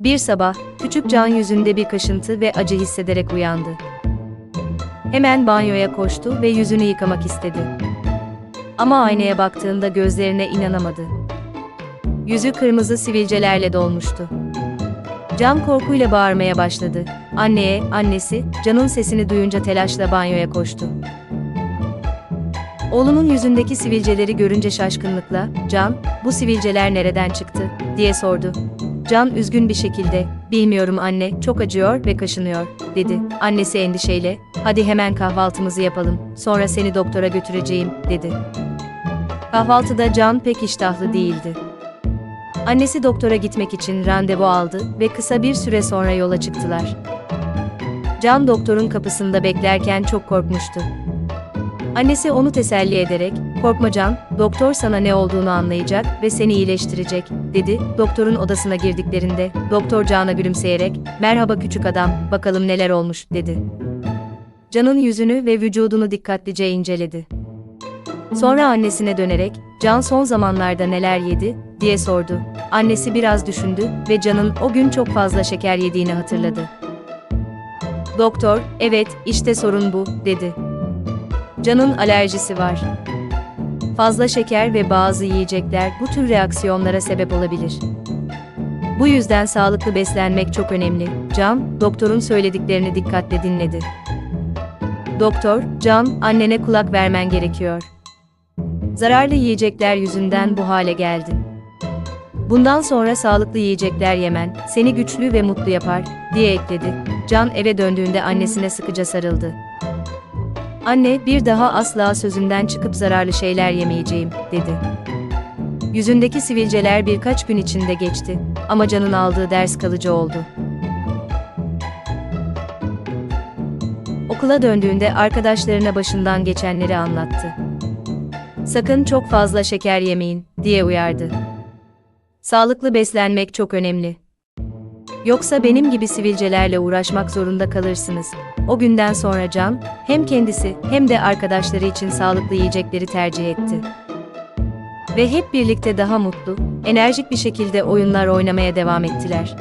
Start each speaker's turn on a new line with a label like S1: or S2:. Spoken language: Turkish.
S1: Bir sabah, küçük Can yüzünde bir kaşıntı ve acı hissederek uyandı. Hemen banyoya koştu ve yüzünü yıkamak istedi. Ama aynaya baktığında gözlerine inanamadı. Yüzü kırmızı sivilcelerle dolmuştu. Can korkuyla bağırmaya başladı. Anneye, annesi, Can'ın sesini duyunca telaşla banyoya koştu. Oğlunun yüzündeki sivilceleri görünce şaşkınlıkla, Can, bu sivilceler nereden çıktı, diye sordu. Can üzgün bir şekilde, bilmiyorum anne, çok acıyor ve kaşınıyor, dedi. Annesi endişeyle, hadi hemen kahvaltımızı yapalım, sonra seni doktora götüreceğim, dedi. Kahvaltıda Can pek iştahlı değildi. Annesi doktora gitmek için randevu aldı ve kısa bir süre sonra yola çıktılar. Can doktorun kapısında beklerken çok korkmuştu. Annesi onu teselli ederek, "Korkma Can, doktor sana ne olduğunu anlayacak ve seni iyileştirecek." dedi. Doktorun odasına girdiklerinde doktor Can'a gülümseyerek, "Merhaba küçük adam, bakalım neler olmuş." dedi. Can'ın yüzünü ve vücudunu dikkatlice inceledi. Sonra annesine dönerek, "Can son zamanlarda neler yedi?" diye sordu. Annesi biraz düşündü ve Can'ın o gün çok fazla şeker yediğini hatırladı. Doktor, "Evet, işte sorun bu." dedi. Can'ın alerjisi var. Fazla şeker ve bazı yiyecekler bu tür reaksiyonlara sebep olabilir. Bu yüzden sağlıklı beslenmek çok önemli. Can, doktorun söylediklerini dikkatle dinledi. Doktor, Can, annene kulak vermen gerekiyor. Zararlı yiyecekler yüzünden bu hale geldin. Bundan sonra sağlıklı yiyecekler yemen seni güçlü ve mutlu yapar, diye ekledi. Can eve döndüğünde annesine sıkıca sarıldı. Anne, bir daha asla sözümden çıkıp zararlı şeyler yemeyeceğim, dedi. Yüzündeki sivilceler birkaç gün içinde geçti ama Can'ın aldığı ders kalıcı oldu. Okula döndüğünde arkadaşlarına başından geçenleri anlattı. Sakın çok fazla şeker yemeyin, diye uyardı. Sağlıklı beslenmek çok önemli. Yoksa benim gibi sivilcelerle uğraşmak zorunda kalırsınız. O günden sonra Can, hem kendisi hem de arkadaşları için sağlıklı yiyecekleri tercih etti. Ve hep birlikte daha mutlu, enerjik bir şekilde oyunlar oynamaya devam ettiler.